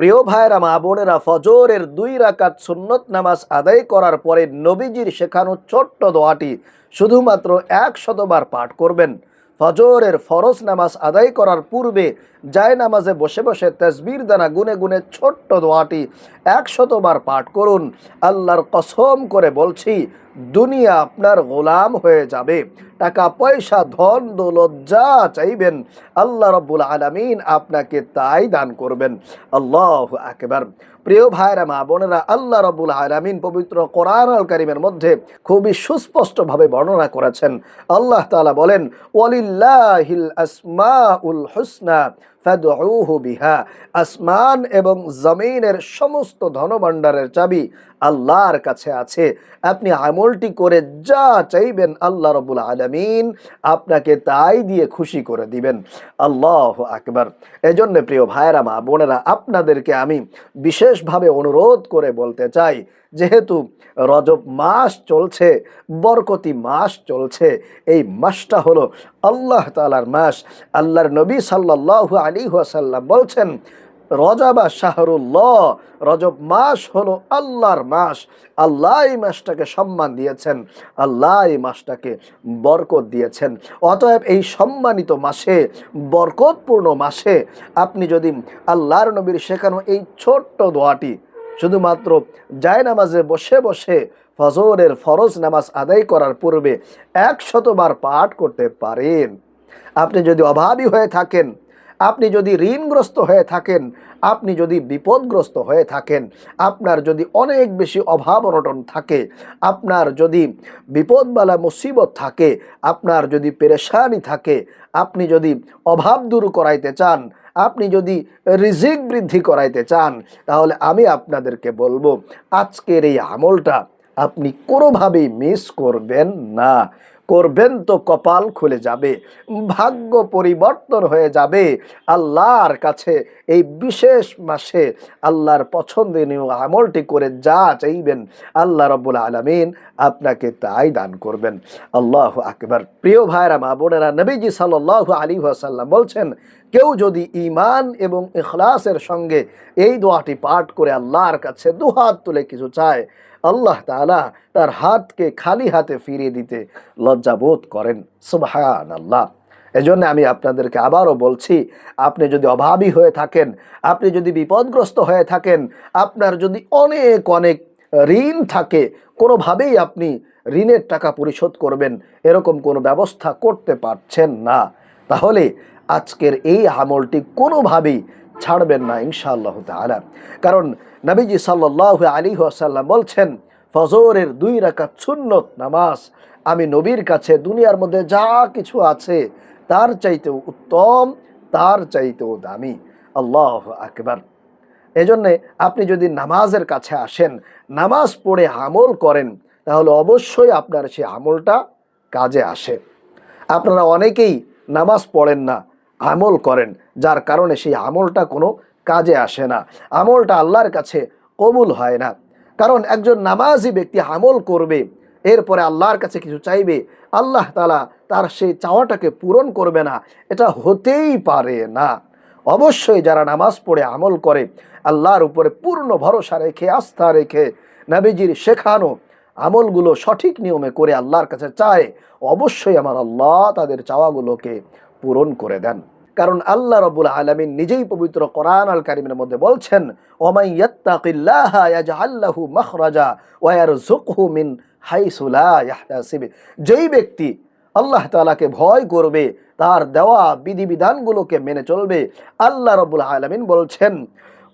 প্রিয় ভাইরা মা বোনেরা, ফজরের দুই রাকাত সুন্নত নামাজ আদায় করার পরে নবীজির শেখানো ছোট্ট দোয়াটি শুধুমাত্র এক শতবার পাঠ করবেন। ফজরের ফরজ নামাজ আদায় করার পূর্বে যায় নামাজে বসে বসে তসবির দানা গুনে গুনে ছোট্ট দোয়াটি এক শতবার পাঠ করুন। আল্লাহর কসম করে বলছি, দুনিয়া আপনার গোলাম হয়ে যাবে। টাকা পয়সা ধন দৌলত যা চাইবেন, আল্লাহ রব্বুল আলমিন আপনাকে তাই দান করবেন। আল্লাহ একবার প্রিয় ভাইরা, মা বোনেরা, আল্লাহ রব্বুল আলমিন পবিত্র কোরআন আল কারিমের মধ্যে খুবই সুস্পষ্টভাবে বর্ণনা করেছেন। আল্লাহ তাআলা বলেন, ওয়ালিল্লাহিল আসমাউল হুসনা ফাদউহু বিহা। আসমান এবং জমিনের সমস্ত ধনভাণ্ডারের চাবি আল্লাহর কাছে আছে। আপনি আমলটি করে যা চাইবেন আল্লাহ রবুল আলমিন আপনাকে তাই দিয়ে খুশি করে দিবেন। আল্লাহ আকবার। এজন্য প্রিয় ভাইরা মা বোনেরা, আপনাদেরকে আমি বিশেষভাবে অনুরোধ করে বলতে চাই, যেহেতু রজব মাস চলছে, বরকতি মাস চলছে, এই মাসটা হলো আল্লাহ তালার মাস। আল্লাহর নবী সাল্লাহ আলী ওয়াসাল্লাম বলছেন রজাবা শাহরুল্লাহ। রজব মাস হলো আল্লাহর মাস। আল্লাহ এই মাসটাকে সম্মান দিয়েছেন। আল্লাহ এই মাসটাকে বরকত দিয়েছেন। অতএব এই সম্মানিত মাসে, বরকতপূর্ণ মাসে আপনি যদি আল্লাহর নবীর শেখানো এই ছোট্ট দোয়াটি শুধুমাত্র জায় নামাজে বসে বসে ফজরের ফরজ নামাজ আদায় করার পূর্বে একশতবার পাঠ করতে পারেন। আপনি যদি অভাবী হয়ে থাকেন আপনি যদি ঋণগ্রস্ত হয়ে থাকেন, আপনি যদি বিপদগ্রস্ত হয়ে থাকেন, আপনার যদি অনেক বেশি অভাব অনটন থাকে, আপনার যদি বিপদবালা মুসিবত থাকে, আপনার যদি পেরেশানি থাকে, আপনি যদি অভাব দূর করাইতে চান, আপনি যদি রিজিক বৃদ্ধি করাইতে চান, তাহলে আমি আপনাদেরকে বলব, আজকের এই আমলটা আপনি কোনোভাবেই মিস করবেন না। করবেন তো কপাল খুলে যাবে, ভাগ্য পরিবর্তন হয়ে যাবে। আল্লাহর কাছে এই বিশেষ মাসে আল্লাহর পছন্দনীয় আমলটি করে যা চাইবেন আল্লাহ রব্বুল আলমিন আপনাকে তাই দান করবেন। আল্লাহ আকবার। প্রিয় ভাইরা মা বোনেরা, নবীজি সাল্লাহ আলী আসাল্লাম বলছেন, কেউ যদি ইমান এবং ইখলাসের সঙ্গে এই দোয়াটি পাঠ করে আল্লাহর কাছে দুহাত তুলে কিছু চায় আল্লাহ তাআলা তার হাতকে খালি হাতে ফিরিয়ে দিতে লজ্জাবোধ করেন। সুবহান আল্লাহ এজন্য আমি আপনাদেরকে আবারও বলছি, আপনি যদি অভাবী হয়ে থাকেন, আপনি যদি বিপদগ্রস্ত হয়ে থাকেন, আপনার যদি অনেক অনেক ঋণ থাকে, কোনোভাবেই আপনি ঋণের টাকা পরিশোধ করবেন, এরকম কোনো ব্যবস্থা করতে পারছেন না। তাহলে আজকের এই আমলটি কোনোভাবেই ছাড়বেন না, ইনশাআল্লাহ তাআলা। কারণ নবীজি সাল্লাহ আলী আসাল্লাম বলছেন, ফজরের দুই রাকাত সুন্নত নামাজ। আমি নবীর কাছে দুনিয়ার মধ্যে যা কিছু আছে, তার চাইতেও উত্তম, তার চাইতেও দামি। আল্লাহ আকবার। এজন্যে আপনি যদি নামাজের কাছে আসেন, নামাজ পড়ে আমল করেন, তাহলে অবশ্যই আপনার সেই আমলটা কাজে আসে। আপনারা অনেকেই নামাজ পড়েন না, আমল করেন, যার কারণে সেই আমলটা কোনো কাজে আসে না। আমলটা আল্লাহর কাছে কবুল হয় না। কারণ একজন নামাজি ব্যক্তি আমল করবে, এরপরে আল্লাহর কাছে কিছু চাইবে, আল্লাহ তালা তার সেই চাওয়াটাকে পূরণ করবে না। এটা হতেই পারে না। অবশ্যই যারা নামাজ পড়ে আমল করে, আল্লাহর উপরে পূর্ণ ভরসা রেখে, আস্থা রেখে নাবিজির শেখানো আমলগুলো সঠিক নিয়মে করে আল্লাহর কাছে চায়, অবশ্যই আমার আল্লাহ তাদের চাওয়াগুলোকে পূরণ করে দেন। কারণ আল্লাহ রবুল আলমিন নিজেই পবিত্র কোরআন আল কারিমের মধ্যে বলছেন যেই ব্যক্তি আল্লাহ তালাকে ভয় করবে, তার দেওয়া বিধিবিধানগুলোকে মেনে চলবে, আল্লাহ রবুল আলমিন বলছেন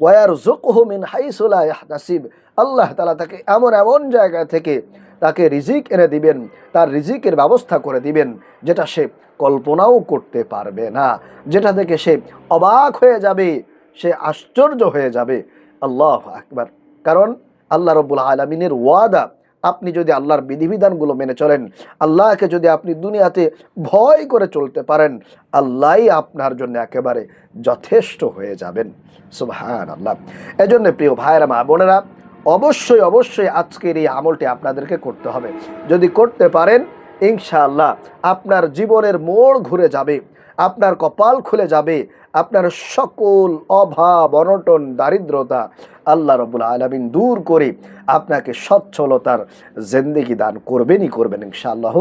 ওয়ার জুকহু মিন হাইসু লা ইয়াহতাসিব আল্লাহ তালা তাকে এমন এমন জায়গা থেকে তাকে রিজিক এনে দিবেন, তার রিজিকের ব্যবস্থা করে দিবেন, যেটা সে কল্পনাও করতে পারবে না। যেটা থেকে সে অবাক হয়ে যাবে, সে আশ্চর্য হয়ে যাবে। আল্লাহ আকবার। কারণ আল্লাহ রব্বুল আলমিনের ওয়াদা, আপনি যদি আল্লাহর বিধিবিধানগুলো মেনে চলেন, আল্লাহকে যদি আপনি দুনিয়াতে ভয় করে চলতে পারেন, আল্লাহই আপনার জন্য একেবারে যথেষ্ট হয়ে যাবেন। সুবহান আল্লাহ এজন্য প্রিয় ভাইয়েরা, মা বোনেরা অবশ্যই অবশ্যই আজকের এই আমলটি আপনাদেরকে করতে হবে। যদি করতে পারেন, ইনশাআল্লাহ আপনার জীবনের মোড় ঘুরে যাবে, আপনার কপাল খুলে যাবে, আপনার সকল অভাব, অনটন, দারিদ্রতা আল্লাহ রবুল আলমিন দূর করে আপনাকে সচ্ছলতার জেন্দেগি দান করবেনই করবেন ইনশাআল্লাহ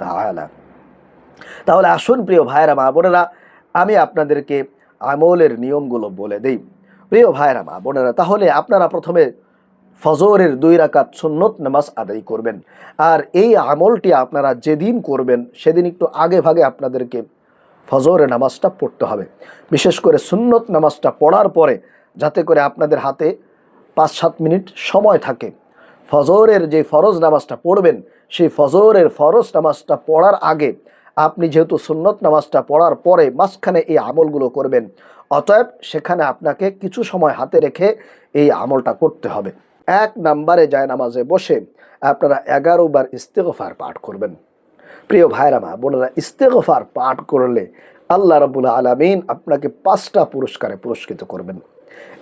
তাহলে তাহলে আসুন প্রিয় ভাইরা মা বোনেরা, আমি আপনাদেরকে আমলের নিয়মগুলো বলে দেই। প্রিয় ভাইরা মা বোনেরা, তাহলে আপনারা প্রথমে ফজরের দুই রাকাত সুন্নত নামাজ আদায় করবেন। আর এই আমলটি আপনারা যেদিন করবেন, সেদিন একটু আগে ভাগে আপনাদেরকে ফজরের নামাজটা পড়তে হবে। বিশেষ করে সুন্নত নামাজটা পড়ার পরে যাতে করে আপনাদের হাতে পাঁচ সাত মিনিট সময় থাকে। ফজরের যে ফরজ নামাজটা পড়বেন, সেই ফজরের ফরজ নামাজটা পড়ার আগে আপনি যেহেতু সুন্নত নামাজটা পড়ার পরে মাঝখানে এই আমলগুলো করবেন, অতএব সেখানে আপনাকে কিছু সময় হাতে রেখে এই আমলটা করতে হবে। এক নাম্বারে যায় নামাজে বসে আপনারা এগারো বার ইস্তেগফার পাঠ করবেন। প্রিয় ভাইরা মা, বোনেরা, ইস্তেগফার পাঠ করলে আল্লাহ রবুল আলমিন আপনাকে পাঁচটা পুরস্কারে পুরস্কৃত করবেন।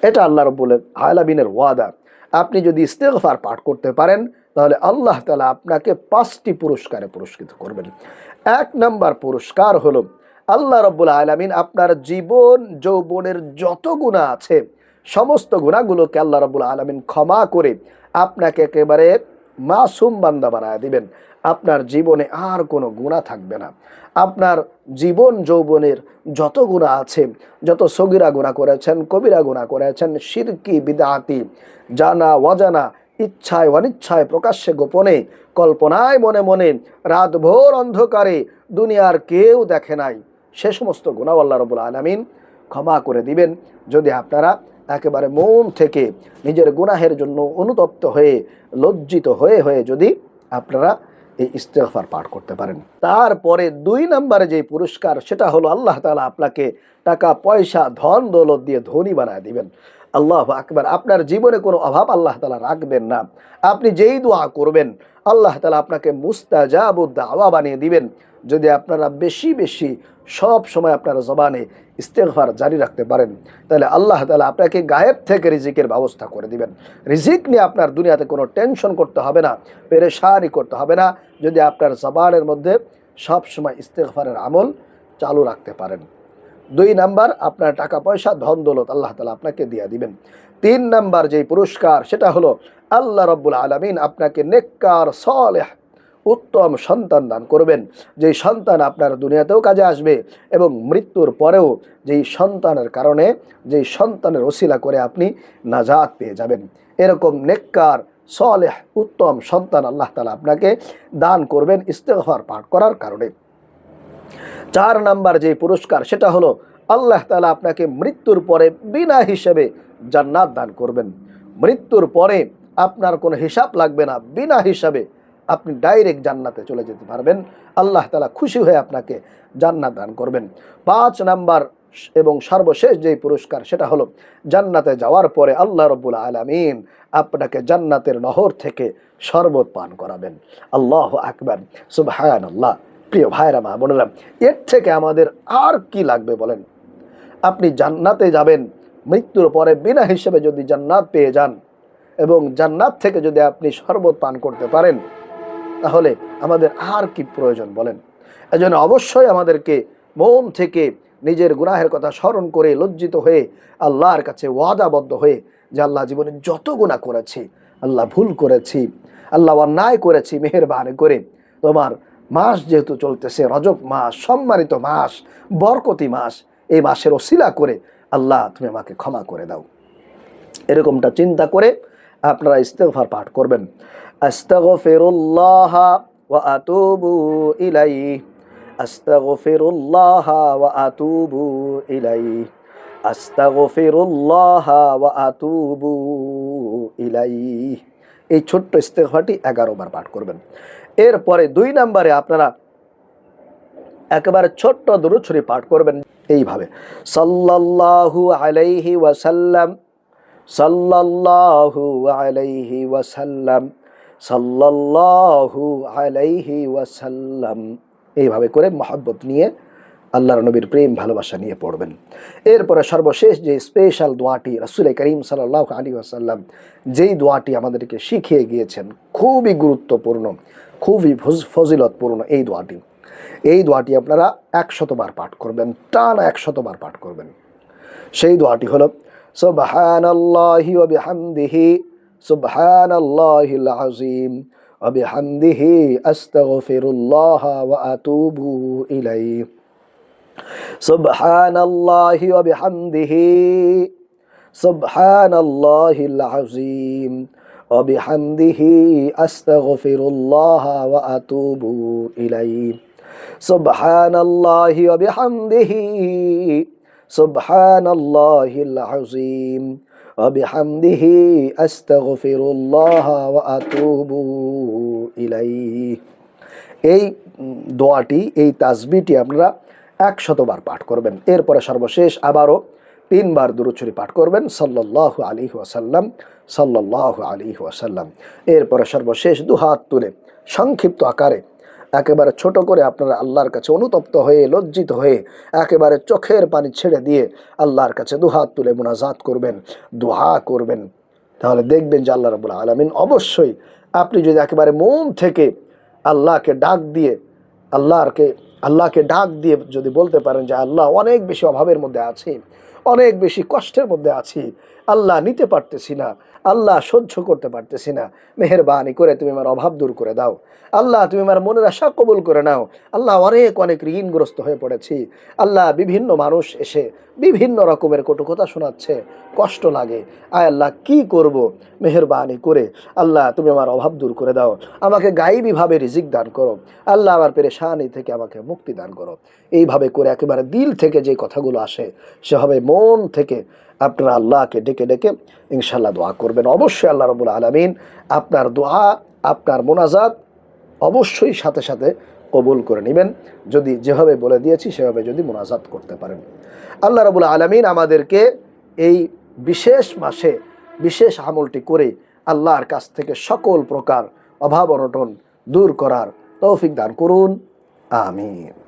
এটা আল্লাহ রবুল আলমিনের ওয়াদা। আপনি যদি ইস্তেগফার পাঠ করতে পারেন, তাহলে আল্লাহ তালা আপনাকে পাঁচটি পুরস্কারে পুরস্কৃত করবেন। এক নাম্বার পুরস্কার হলো, আল্লাহ রব্বুল আলমিন আপনার জীবন, যৌবনের যত গুণা আছে সমস্ত গুণাগুলোকে আল্লাহ রব্বুল আলমিন ক্ষমা করে আপনাকে একেবারে মাসুম বান্দা বানায় দিবেন। আপনার জীবনে আর কোনো গুণা থাকবে না। আপনার জীবন যৌবনের যত গুণা আছে, যত সগিরা গুণা করেছেন, কবিরা গুণা করেছেন, সিরকি, বিদাতি, জানা, অজানা, ইচ্ছায়, অনিচ্ছায় প্রকাশ্যে, গোপনে, কল্পনায়, মনে মনে, রাতভোর অন্ধকারে দুনিয়ার কেউ দেখে নাই। সে সমস্ত গুণাও আল্লাহ রবুল আলমিন ক্ষমা করে দিবেন। যদি আপনারা একেবারে মন থেকে নিজের গুনাহের জন্য অনুতপ্ত হয়ে, লজ্জিত হয়ে হয়ে যদি আপনারা এই ইস্তেগফার পাঠ করতে পারেন। তারপরে দুই নম্বরে যে পুরস্কার, সেটা হলো আল্লাহ তালা আপনাকে টাকা, পয়সা, ধন, দৌলত দিয়ে ধনী বানায় দিবেন। আল্লাহ আকবার, আপনার জীবনে কোনো অভাব আল্লাহ তালা রাখবেন না। আপনি যেই দোয়া করবেন, আল্লাহ তালা আপনাকে মুস্তাজাবুদ্দাওয়া বানিয়ে দিবেন। যদি আপনারা বেশি বেশি সব সময় আপনার জবানে ইস্তেগফার জারি রাখতে পারেন, তাহলে আল্লাহ তালা আপনাকে গায়েব থেকে রিজিকের ব্যবস্থা করে দিবেন। রিজিক নিয়ে আপনার দুনিয়াতে কোনো টেনশন করতে হবে না, পেরেশানি করতে হবে না, যদি আপনার জবানের মধ্যে সব সময় ইস্তেগফারের আমল চালু রাখতে পারেন। দুই নাম্বার, আপনার টাকা পয়সা ধন দৌলত আল্লাহ তালা আপনাকে দিয়ে দিবেন। তিন নাম্বার যেই পুরস্কার, সেটা হলো আল্লাহ রব্বুল আলমিন আপনাকে নেককার, সলেহ উত্তম সন্তান দান করবেন। যেই সন্তান আপনার দুনিয়াতেও কাজে আসবে এবং মৃত্যুর পরেও যেই সন্তানের কারণে, যেই সন্তানের ওসিলা করে আপনি নাজাত পেয়ে যাবেন। এরকম নেককার, সলেহ, উত্তম সন্তান আল্লাহ তালা আপনাকে দান করবেন ইস্তেগফার পাঠ করার কারণে। চার নাম্বার যে পুরস্কার, সেটা হলো আল্লাহ তালা আপনাকে মৃত্যুর পরে বিনা হিসেবে জান্নাত দান করবেন। মৃত্যুর পরে আপনার কোনো হিসাব লাগবে না, বিনা হিসাবে আপনি ডাইরেক্ট জান্নাতে চলে যেতে পারবেন। আল্লাহ তালা খুশি হয়ে আপনাকে জান্নাত দান করবেন। পাঁচ নাম্বার এবং সর্বশেষ যে পুরস্কার সেটা হলো জান্নাতে যাওয়ার পরে আল্লাহ রব্বুল আলমিন আপনাকে জান্নাতের নহর থেকে শরবত পান করাবেন। আল্লাহ আকবর। সুবহান আল্লাহ প্রিয় ভাইরা মা বোনেরা, এর থেকে আমাদের আর কি লাগবে বলেন? আপনি জান্নাতে যাবেন, মৃত্যুর পরে বিনা হিসেবে যদি জান্নাত পেয়ে যান এবং জান্নাত থেকে যদি আপনি শরবত পান করতে পারেন তাহলে আমাদের আর কি প্রয়োজন বলেন? এজন্য অবশ্যই আমাদেরকে মন থেকে নিজের গুনাহের কথা স্মরণ করে লজ্জিত হয়ে আল্লাহর কাছে ওয়াদাবদ্ধ হয়ে যে আল্লাহ জীবনে যত গুণা করেছি, আল্লাহ ভুল করেছি, আল্লাহ অন্যায় করেছি, মেহেরবানি করে তোমার মাস যেহেতু চলতেছে, রজব মাস, সম্মানিত মাস, বরকতি মাস, এই মাসের ওসিলা করে আল্লাহ তুমি আমাকে ক্ষমা করে দাও। এরকমটা চিন্তা করে আপনারা ইস্তেগফার পাঠ করবেন। আস্তাগফিরুল্লাহ ওয়া আতুবু ইলাইহি, আস্তাগফিরুল্লাহ ওয়া আতুবু ইলাইহি, আস্তাগফিরুল্লাহ ওয়া আতুবু ইলাইহি। এই ছোট্ট ইস্তেগফারটি এগারো বার পাঠ করবেন। এরপরে দুই নম্বরে আপনারা একেবারে ছোট্ট দরুদ পাঠ করবেন। এইভাবে, সাল্লাল্লাহু আলাইহি ওয়াসাল্লাম, সাল্লাল্লাহু আলাইহি ওয়াসাল্লাম সাল্লাল্লাহু আলাইহি ওয়াসাল্লাম। এইভাবে করে মহব্বত নিয়ে আল্লাহর নবীর প্রেম, ভালোবাসা নিয়ে পড়বেন। এরপরে সর্বশেষ যে স্পেশাল দোয়াটি রাসুল করিম সাল্লাহ আলী আসাল্লাম যেই দোয়াটি আমাদেরকে শিখিয়ে গিয়েছেন, খুবই গুরুত্বপূর্ণ, খুবই ফজিলতপূর্ণ এই দোয়াটি। এই দোয়াটি আপনারা একশতবার পাঠ করবেন, টানা একশতবার পাঠ করবেন। সেই দোয়াটি হলো, সুবহানাল্লাহি ওয়া سبحان الله العظيم. وبحمده أستغفر الله وأتوب إليه. سبحان الله وبحمده. سبحان الله العظيم. وبحمده أستغفر الله وأتوب إليه. سبحان الله وبحمده. سبحان الله العظيم. ওয়া বিহামদিহি আস্তাগফিরুল্লাহ ওয়া আতুবু এই দোয়াটি, এই তাসবিটি আপনারা একশতবার পাঠ করবেন। এরপরে সর্বশেষ আবারও তিনবার দুরুছড়ি পাঠ করবেন। সাল্লাহ আলী ওয়াসাল্লাম সাল্লাহ আলী ওয়াসাল্লাম। এরপরে সর্বশেষ দুহাত তুলে সংক্ষিপ্ত আকারে একেবারে ছোট করে আপনারা আল্লাহর কাছে অনুতপ্ত হয়ে, লজ্জিত হয়ে একেবারে চোখের পানি ছেড়ে দিয়ে আল্লাহর কাছে দুহাত তুলে মোনাজাত করবেন, দোহা করবেন। তাহলে দেখবেন যে আল্লাহ রবুল্লা আলমিন অবশ্যই আপনি যদি একেবারে মন থেকে আল্লাহকে ডাক দিয়ে আল্লাহকে আল্লাহকে ডাক দিয়ে যদি বলতে পারেন যে আল্লাহ অনেক বেশি অভাবের মধ্যে আছে, অনেক বেশি কষ্টের মধ্যে আছি আল্লাহ নিতে পারতেছি না, আল্লাহ সহ্য করতে পারতেছি না। মেহরবানি করে তুমি আমার অভাব দূর করে দাও। আল্লাহ, তুমি আমার মনের আশা কবুল করে নাও। আল্লাহ, অনেক অনেক ঋণগ্রস্ত হয়ে পড়েছি। আল্লাহ, বিভিন্ন মানুষ এসে বিভিন্ন রকমের কটুকথা শোনাচ্ছে। কষ্ট লাগে। আয় আল্লাহ, কি করব? মেহরবানি করে আল্লাহ, তুমি আমার অভাব দূর করে দাও। আমাকে গাইবীভাবে রিজিক দান করো। আল্লাহ, আমার পেরেশানি থেকে আমাকে মুক্তি দান করো। এইভাবে করে একেবারে দিল থেকে যে কথাগুলো আসে সেভাবে মন থেকে আপনারা আল্লাহকে ডেকে ডেকে ইনশাল্লাহ দোয়া করবেন। অবশ্যই আল্লাহ রবুল আলমিন আপনার দোয়া, আপনার মোনাজাত অবশ্যই সাথে সাথে কবুল করে নেবেন। যদি যেভাবে বলে দিয়েছি, সেভাবে যদি মোনাজাত করতে পারেন। আল্লাহ রবুল আলমিন আমাদেরকে এই বিশেষ মাসে বিশেষ আমলটি করে আল্লাহর কাছ থেকে সকল প্রকার অভাব অনটন দূর করার তৌফিক দান করুন। আমিন।